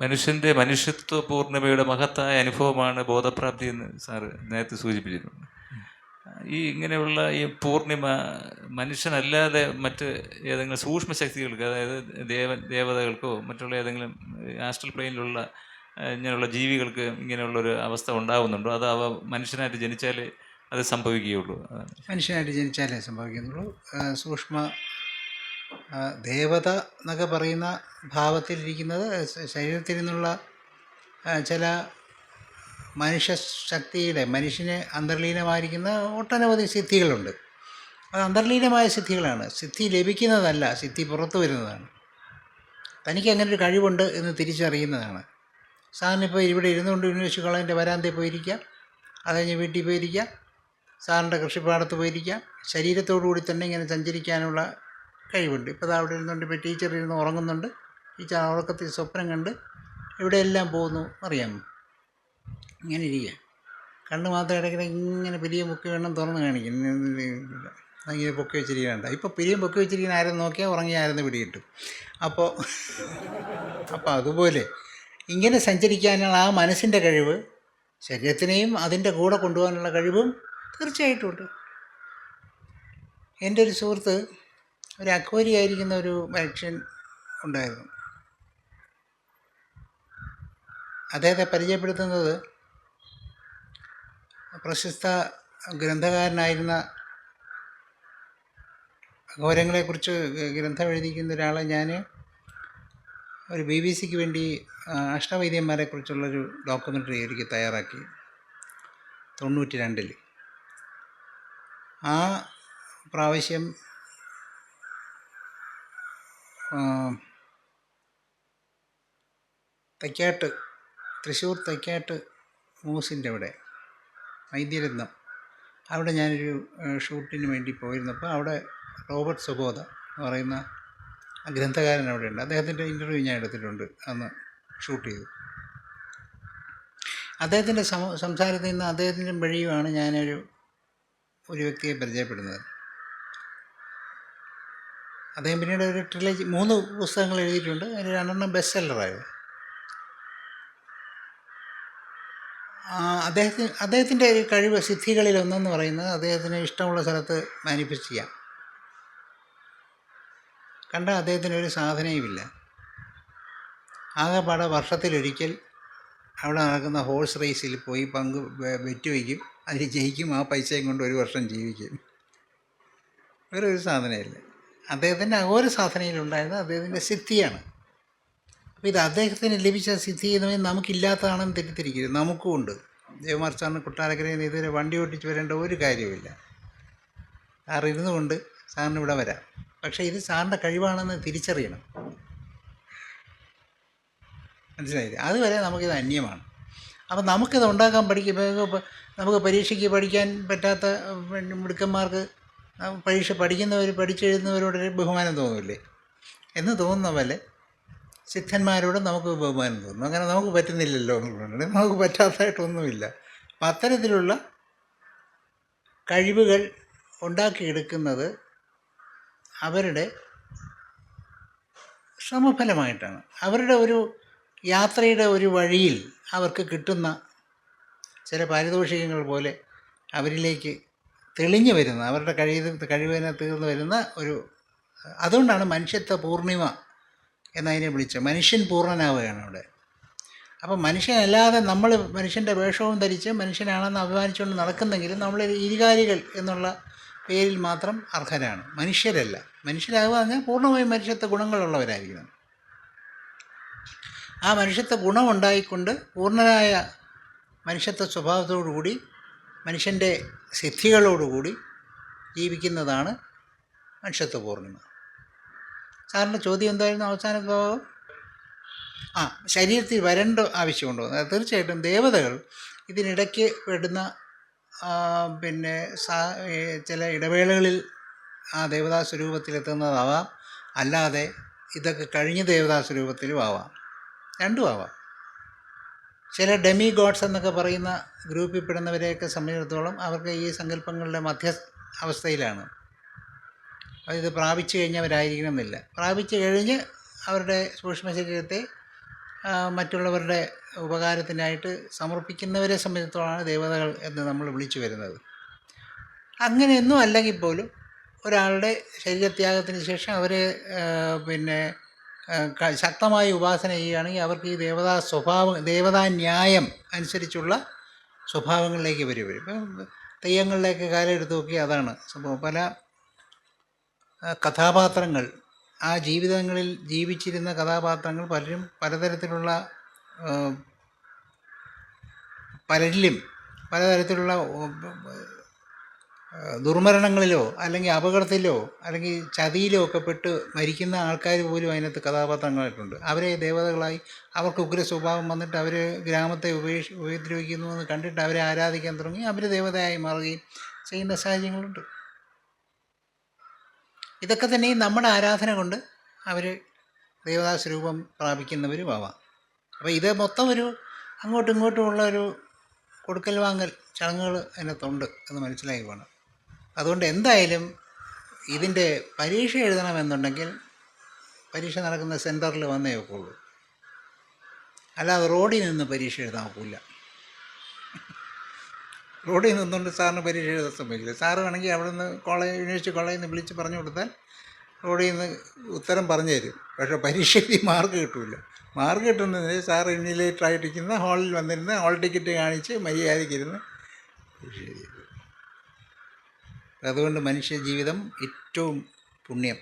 മനുഷ്യന്റെ മനുഷ്യത്വ പൂർണിമയുടെ മഹത്തായ അനുഭവമാണ് ബോധപ്രാപ്തി എന്ന് സാറ് നേരത്തെ സൂചിപ്പിച്ചിട്ടുണ്ട്. ഈ ഇങ്ങനെയുള്ള ഈ പൂർണിമ മനുഷ്യനല്ലാതെ മറ്റ് ഏതെങ്കിലും സൂക്ഷ്മ ശക്തികൾക്ക് അതായത് ദേവ ദേവതകൾക്കോ മറ്റുള്ള ഏതെങ്കിലും ആസ്ട്രൽ പ്ലെയിനിലുള്ള ഇങ്ങനെയുള്ള ജീവികൾക്ക് ഇങ്ങനെയുള്ളൊരു അവസ്ഥ ഉണ്ടാവുന്നുണ്ടോ? അത് അവ മനുഷ്യനായിട്ട് ജനിച്ചാൽ അത് സംഭവിക്കുകയുള്ളൂ? മനുഷ്യനായിട്ട് ജനിച്ചാലേ സംഭവിക്കുന്നുള്ളൂ സൂക്ഷ്മ ദേവത എന്നൊക്കെ പറയുന്ന ഭാവത്തിലിരിക്കുന്നത് ശരീരത്തിൽ നിന്നുള്ള ചില മനുഷ്യ ശക്തിയുടെ മനുഷ്യന് അന്തർലീനമായിരിക്കുന്ന ഒട്ടനവധി സിദ്ധികളുണ്ട്. അത് അന്തർലീനമായ സിദ്ധികളാണ്. സിദ്ധി ലഭിക്കുന്നതല്ല സിദ്ധി പുറത്തു വരുന്നതാണ്. തനിക്ക് അങ്ങനെ ഒരു കഴിവുണ്ട് എന്ന് തിരിച്ചറിയുന്നതാണ്. സാറിന് ഇപ്പോൾ ഇവിടെ ഇരുന്നുകൊണ്ട് യൂണിവേഴ്സിറ്റി കോളേജിന്റെ വരാന്തയിൽ പോയിരിക്കാം അത് കഴിഞ്ഞ് വീട്ടിൽ പോയിരിക്കാം സാറിന്റെ കൃഷിപ്പാടത്ത് പോയിരിക്കാം ശരീരത്തോടു കൂടി തന്നെ ഇങ്ങനെ സഞ്ചരിക്കാനുള്ള കഴിവുണ്ട് ഇപ്പോൾ അവിടെ ഇരുന്നുകൊണ്ട് ഇപ്പോൾ ടീച്ചർ ഇരുന്ന് ഉറങ്ങുന്നുണ്ട്. ടീച്ചർ ഉറക്കത്തിൽ സ്വപ്നം കണ്ട് എവിടെയെല്ലാം പോകുന്നു അറിയാമോ ഇങ്ങനെ ഇരിക്കുക കണ്ണ് മാത്രം ഇടയ്ക്കിടെ ഇങ്ങനെ പിരിയ പൊക്കി വേണം തുറന്ന് കാണിക്കും. ഇങ്ങനെ പൊക്കി വെച്ചിരിക്കണ്ട ഇപ്പോൾ പിരിയം പൊക്കി വെച്ചിരിക്കുന്ന ആരും നോക്കിയാൽ ഉറങ്ങി ആരെന്ന് പിടികിട്ടും. അപ്പോൾ അപ്പോൾ അതുപോലെ ഇങ്ങനെ സഞ്ചരിക്കാനുള്ള ആ മനസ്സിന്റെ കഴിവ് ശരീരത്തിനെയും അതിന്റെ കൂടെ കൊണ്ടുപോകാനുള്ള കഴിവും തീർച്ചയായിട്ടും ഉണ്ട്. എന്റെ ഒരു സുഹൃത്ത് ഒരു അക്വരി ആയിരിക്കുന്ന ഒരു മനുഷ്യൻ ഉണ്ടായിരുന്നു. അദ്ദേഹത്തെ പരിചയപ്പെടുത്തുന്നത് പ്രശസ്ത ഗ്രന്ഥകാരനായിരുന്ന ഘോരങ്ങളെക്കുറിച്ച് ഗ്രന്ഥം എഴുതിക്കുന്ന ഒരാളെ ഞാൻ ഒരു ബി ബി സിക്ക് വേണ്ടി അഷ്ടവൈദ്യന്മാരെക്കുറിച്ചുള്ളൊരു ഡോക്യുമെന്ററി എനിക്ക് തയ്യാറാക്കി തൊണ്ണൂറ്റി രണ്ടിൽ ആ പ്രാവശ്യം തൈക്കാട്ട് തൃശ്ശൂർ തൈക്കാട്ട് മൂസിന്റെ അവിടെ വൈദ്യരത്നം. അവിടെ ഞാനൊരു ഷൂട്ടിന് വേണ്ടി പോയിരുന്നപ്പോൾ അവിടെ റോബർട്ട് സുബോധ എന്ന് പറയുന്ന ഗ്രന്ഥകാരൻ അവിടെ ഉണ്ട്. അദ്ദേഹത്തിന്റെ ഇന്റർവ്യൂ ഞാൻ എടുത്തിട്ടുണ്ട് അന്ന് ഷൂട്ട് ചെയ്തു. അദ്ദേഹത്തിന്റെ സംസാരത്തിൽ നിന്ന് അദ്ദേഹത്തിന്റെ വഴിയുമാണ് ഞാനൊരു ഒരു വ്യക്തിയെ പരിചയപ്പെടുന്നത്. അദ്ദേഹം പിന്നീട് ഒരു ട്രിലജി മൂന്ന് പുസ്തകങ്ങൾ എഴുതിയിട്ടുണ്ട്. അതിൽ രണ്ടെണ്ണം ബെസ്റ്റ് സെല്ലറായത് അദ്ദേഹത്തിന് അദ്ദേഹത്തിന്റെ ഒരു കഴിവ് സിദ്ധികളിൽ ഒന്നെന്ന് പറയുന്നത് അദ്ദേഹത്തിന് ഇഷ്ടമുള്ള സ്ഥലത്ത് മാനിഫെസ്റ്റ് ചെയ്യാം. കണ്ട അദ്ദേഹത്തിന് ഒരു സാധനയുമില്ല. ആകെപ്പാടെ വർഷത്തിലൊരിക്കൽ അവിടെ നടക്കുന്ന ഹോഴ്സ് റേസിൽ പോയി പങ്ക് വെറ്റ് വയ്ക്കും അതിൽ ജയിക്കും. ആ പൈസയും കൊണ്ട് ഒരു വർഷം ജീവിക്കും. വേറെ ഒരു സാധനമില്ല. അദ്ദേഹത്തിന്റെ അഘോര സാധനയിലുണ്ടായിരുന്നത് അദ്ദേഹത്തിന്റെ സിദ്ധിയാണ്. അപ്പോൾ ഇത് അദ്ദേഹത്തിന് ലഭിച്ച സിദ്ധി എന്ന് പറയുന്നത് നമുക്കില്ലാത്തതാണെന്ന് തെറ്റിദ്ധരിക്കരുത്. നമുക്കും ഉണ്ട്. സാറിന് കൊട്ടാരക്കരയിൽ നിന്ന് ഇതുവരെ വണ്ടി ഓട്ടിച്ച് വരേണ്ട ഒരു കാര്യമില്ല സാർ ഇരുന്നുകൊണ്ട് സാറിന് ഇവിടെ വരാം. പക്ഷേ ഇത് സാറിന്റെ കഴിവാണെന്ന് തിരിച്ചറിയണം. മനസ്സിലായില്ലേ? അതുവരെ നമുക്കിത് അന്യമാണ്. അപ്പോൾ നമുക്കിത് ഉണ്ടാക്കാൻ പഠിക്കുമ്പോൾ നമുക്ക് പരീക്ഷയ്ക്ക് പഠിക്കാൻ പറ്റാത്ത മിടുക്കന്മാർക്ക് പരീക്ഷ പഠിക്കുന്നവർ പഠിച്ചെഴുതുന്നവരോടൊരു ബഹുമാനം തോന്നില്ലേ? എന്ന് തോന്നുന്ന പോലെ സിദ്ധന്മാരോട് നമുക്ക് ബഹുമാനം തോന്നും. അങ്ങനെ നമുക്ക് പറ്റുന്നില്ലല്ലോ എന്നുള്ളതുകൊണ്ട് നമുക്ക് പറ്റാത്തതായിട്ടൊന്നുമില്ല. അപ്പം അത്തരത്തിലുള്ള കഴിവുകൾ ഉണ്ടാക്കിയെടുക്കുന്നത് അവരുടെ ശ്രമഫലമായിട്ടാണ്. അവരുടെ ഒരു യാത്രയുടെ ഒരു വഴിയിൽ അവർക്ക് കിട്ടുന്ന ചില പാരിതോഷികങ്ങൾ പോലെ അവരിലേക്ക് തെളിഞ്ഞു വരുന്ന അവരുടെ കഴിവ് കഴിവിനെ തീർന്നു വരുന്ന ഒരു അതുകൊണ്ടാണ് മനുഷ്യത്വ പൂർണിമ എന്നതിനെ വിളിച്ചത്. മനുഷ്യൻ പൂർണനാവുകയാണ് അവിടെ. അപ്പം മനുഷ്യനല്ലാതെ നമ്മൾ മനുഷ്യന്റെ വേഷവും ധരിച്ച് മനുഷ്യനാണെന്ന് അഭിമാനിച്ചുകൊണ്ട് നടക്കുന്നെങ്കിലും നമ്മൾ ഇരികാരികൾ എന്നുള്ള പേരിൽ മാത്രം അർഹരാണ്. മനുഷ്യരല്ല. മനുഷ്യരാകുക പറഞ്ഞാൽ പൂർണമായും മനുഷ്യത്വ ഗുണങ്ങളുള്ളവരായിരിക്കണം. ആ മനുഷ്യത്വ ഗുണമുണ്ടായിക്കൊണ്ട് പൂർണനായ മനുഷ്യത്വ സ്വഭാവത്തോടുകൂടി മനുഷ്യന്റെ സിദ്ധികളോടുകൂടി ജീവിക്കുന്നതാണ് മനുഷ്യത്വ പൂർണിമ സാറിന്റെ ചോദ്യം എന്തായിരുന്നു അവസാന ഭാഗം? ആ ശരീരത്തിൽ വരണ്ട ആവശ്യമുണ്ടോ തീർച്ചയായിട്ടും ദേവതകൾ ഇതിനിടയ്ക്ക് വിടുന്ന പിന്നെ ചില ഇടവേളകളിൽ ആ ദേവതാ സ്വരൂപത്തിലെത്തുന്നതാവാം. അല്ലാതെ ഇതൊക്കെ കഴിഞ്ഞ ദേവതാ സ്വരൂപത്തിലും ആവാം. രണ്ടും ആവാം. ചില ഡെമി ഗോഡ്സ് എന്നൊക്കെ പറയുന്ന ഗ്രൂപ്പിൽ പെടുന്നവരെയൊക്കെ സംബന്ധിച്ചിടത്തോളം അവർക്ക് ഈ സങ്കല്പങ്ങളുടെ മധ്യ അവസ്ഥയിലാണ്. ഇത് പ്രാപിച്ചു കഴിഞ്ഞവരായിരിക്കണം എന്നില്ല പ്രാപിച്ചു കഴിഞ്ഞ് അവരുടെ സൂക്ഷ്മ ശരീരത്തെ മറ്റുള്ളവരുടെ ഉപകാരത്തിനായിട്ട് സമർപ്പിക്കുന്നവരെ സംബന്ധിച്ചിടത്തോളമാണ് ദേവതകൾ എന്ന് നമ്മൾ വിളിച്ചു വരുന്നത്. അങ്ങനെയൊന്നും അല്ലെങ്കിൽ പോലും ഒരാളുടെ ശരീരത്യാഗത്തിന് ശേഷം അവർ പിന്നെ ശക്തമായി ഉപാസന ചെയ്യുകയാണെങ്കിൽ അവർക്ക് ഈ ദേവതാ സ്വഭാവം ദേവതാ ന്യായം അനുസരിച്ചുള്ള സ്വഭാവങ്ങളിലേക്ക് വരും. ഇപ്പം തെയ്യങ്ങളിലേക്ക് കാലെടുത്ത് നോക്കി അതാണ് സംഭവം. പല കഥാപാത്രങ്ങൾ ആ ജീവിതങ്ങളിൽ ജീവിച്ചിരുന്ന കഥാപാത്രങ്ങൾ പലരും പലതരത്തിലുള്ള പലരിലും പലതരത്തിലുള്ള ദുർമരണങ്ങളിലോ അല്ലെങ്കിൽ അപകടത്തിലോ അല്ലെങ്കിൽ ചതിയിലോ ഒക്കെ പെട്ട് മരിക്കുന്ന ആൾക്കാർ പോലും അതിനകത്ത് കഥാപാത്രങ്ങളായിട്ടുണ്ട്. അവരെ ദേവതകളായി അവർക്ക് ഉഗ്ര സ്വഭാവം വന്നിട്ട് അവർ ഗ്രാമത്തെ ഉപേക്ഷ ഉപദ്രവിക്കുന്നു എന്ന് കണ്ടിട്ട് അവരെ ആരാധിക്കാൻ തുടങ്ങി. അവർ ദേവതയായി മാറുകയും ചെയ്യുന്ന സാഹചര്യങ്ങളുണ്ട്. ഇതൊക്കെ തന്നെ നമ്മുടെ ആരാധന കൊണ്ട് അവർ ദേവതാ സ്വരൂപം പ്രാപിക്കുന്നവരും ആവാം. അപ്പോൾ ഇത് മൊത്തം ഒരു അങ്ങോട്ടും ഇങ്ങോട്ടും ഉള്ള ഒരു കൊടുക്കൽ വാങ്ങൽ ചടങ്ങുകൾ അതിനകത്തുണ്ട് എന്ന് മനസ്സിലാക്കി വേണം അതുകൊണ്ട് എന്തായാലും ഇതിന്റെ പരീക്ഷ എഴുതണമെന്നുണ്ടെങ്കിൽ പരീക്ഷ നടക്കുന്ന സെന്ററിൽ വന്നേ ഒക്കുള്ളൂ. അല്ലാതെ റോഡിൽ നിന്ന് പരീക്ഷ എഴുതാൻ ഒക്കില്ല. റോഡിൽ നിന്നുകൊണ്ട് സാറിന് പരീക്ഷ എഴുതാൻ സമയമില്ല. സാറ് വേണമെങ്കിൽ അവിടെ നിന്ന് കോളേജ് യൂണിവേഴ്സിറ്റി കോളേജിൽ നിന്ന് വിളിച്ച് പറഞ്ഞു കൊടുത്താൽ റോഡിൽ നിന്ന് ഉത്തരം പറഞ്ഞു തരും. പക്ഷേ പരീക്ഷയ്ക്ക് മാർക്ക് കിട്ടില്ല മാർക്ക് കിട്ടുന്നതിന് സാർ ഇന്നിലേറ്റായിട്ടിരിക്കുന്ന ഹാളിൽ വന്നിരുന്ന് ഹാൾ ടിക്കറ്റ് കാണിച്ച് മര്യാദയ്ക്കിരുന്ന് എഴുതി. അതുകൊണ്ട് മനുഷ്യ ജീവിതം ഏറ്റവും പുണ്യം.